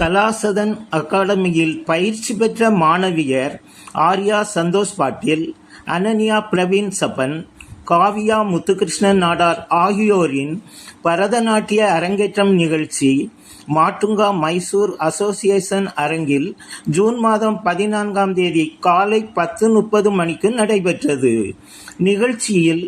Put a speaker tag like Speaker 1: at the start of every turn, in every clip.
Speaker 1: கலாசதன் அகாடமியில் பயிற்சி பெற்ற மாணவியர் ஆர்யா சந்தோஷ் பாட்டீல் அனன்யா பிரவீன் சபன் காவியா முத்துகிருஷ்ணன் நாடார் ஆகியோரின் பரதநாட்டிய அரங்கேற்றம் நிகழ்ச்சி மாட்டுங்கா மைசூர் அசோசியேஷன் அரங்கில் ஜூன் மாதம் பதினான்காம் தேதி காலை பத்து முப்பது மணிக்கு நடைபெற்றது. நிகழ்ச்சியில்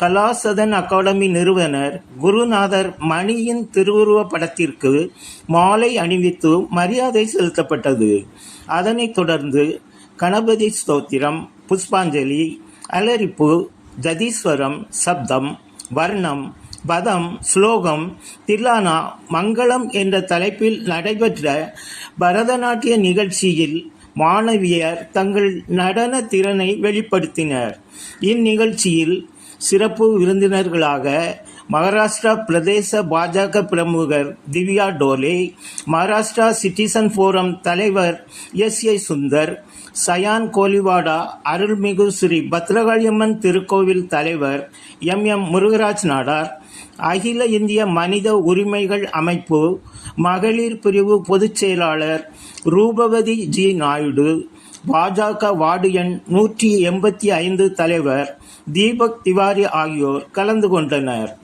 Speaker 1: கலாசதன் அகாடமி நிறுவனர் குருநாதர் மணியின் திருவுருவப் படத்திற்கு மாலை அணிவித்து மரியாதை செலுத்தப்பட்டது. அதனைத் தொடர்ந்து கணபதி ஸ்தோத்திரம் புஷ்பாஞ்சலி அலரிப்பு ஜதீஸ்வரம் சப்தம் வர்ணம் பதம் ஸ்லோகம் தில்லானா மங்களம் என்ற தலைப்பில் நடைபெற்ற பரதநாட்டிய நிகழ்ச்சியில் மாணவியர் தங்கள் நடன திறனை வெளிப்படுத்தினர். இந்நிகழ்ச்சியில் சிறப்பு விருந்தினர்களாக மகாராஷ்டிரா பிரதேச பாஜக பிரமுகர் Divya Tolle Maharashtra citizen forum தலைவர் எஸ் ஏ சுந்தர் சயான் கோலிவாடா அருள்மிகு ஸ்ரீ பத்ரகாளியம்மன் திருக்கோவில் தலைவர் எம் எம் முருகராஜ் நாடார் அகில இந்திய மனித உரிமைகள் அமைப்பு மகளிர் பிரிவு பொதுச் செயலாளர் ரூபவதி ஜி நாயுடு பாஜக வார்டு எண் நூற்றி எண்பத்தி ஐந்து தலைவர் தீபக் திவாரி ஆகியோர் கலந்து கொண்டனர்.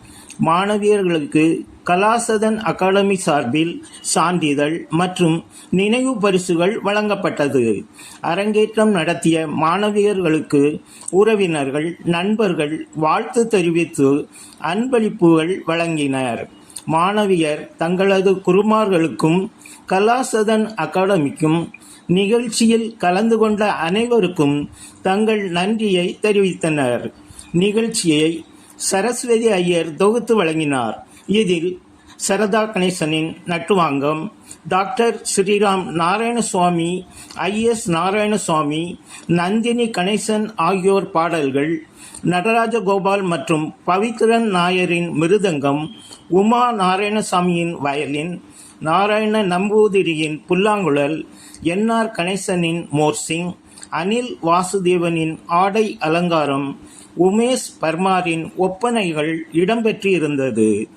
Speaker 1: மாணவியர்களுக்கு கலாசதன் அகாடமி சார்பில் சான்றிதழ் மற்றும் நினைவு பரிசுகள் வழங்கப்பட்டது. அரங்கேற்றம் நடத்திய மாணவியர்களுக்கு உறவினர்கள் நண்பர்கள் வாழ்த்து தெரிவித்து அன்பளிப்புகள் வழங்கினர். மாணவியர் தங்களது குருமார்களுக்கும் கலாசதன் அகாடமிக்கும் நிகழ்ச்சியில் கலந்து கொண்ட அனைவருக்கும் தங்கள் நன்றியை தெரிவித்தனர். நிகழ்ச்சியை சரஸ்வதி ஐயர் தொகுத்து வழங்கினார். இதில் சரதா கணேசனின் நட்டுவாங்கம் doctor Sriram Narayanaswamy I S Narayanaswamy Nandini Ganesan ஆகியோர் பாடல்கள் நடராஜ கோபால் மற்றும் பவித்ரன் நாயரின் மிருதங்கம் உமா நாராயணசாமியின் வயலின் நாராயண நம்பூதிரியின் புல்லாங்குழல் என்ஆர் கணேசனின் மோர்சிங் அனில் வாசுதேவனின் ஆடை அலங்காரம் உமேஷ் பர்மாரின் ஒப்பனைகள் இடம்பெற்றிருந்தது.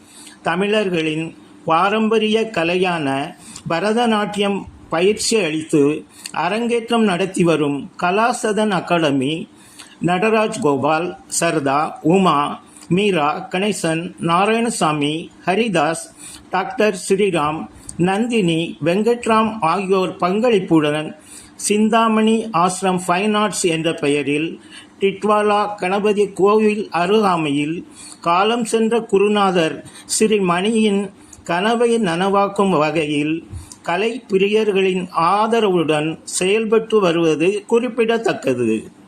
Speaker 1: தமிழர்களின் பாரம்பரிய கலையான பரதநாட்டியம் பயிற்சி அளித்து அரங்கேற்றம் நடத்தி வரும் Kalasadan academy Nataraj Gopal Sarda Uma Meera Ganesan Narayanasamy Haridas doctor Sriram Nandini Venkatram ஆகியோர் பங்களிப்புடன் சிந்தாமணி ஆசிரம் ஃபைன் ஆர்ட்ஸ் என்ற பெயரில் டிட்வாலா கணபதி கோவில் அருகாமையில் காலம் சென்ற குருநாதர் ஸ்ரீ மணியின் கனவை நனவாக்கும் வகையில் கலை பிரியர்களின் ஆதரவுடன் செயல்பட்டு வருவது குறிப்பிடத்தக்கது.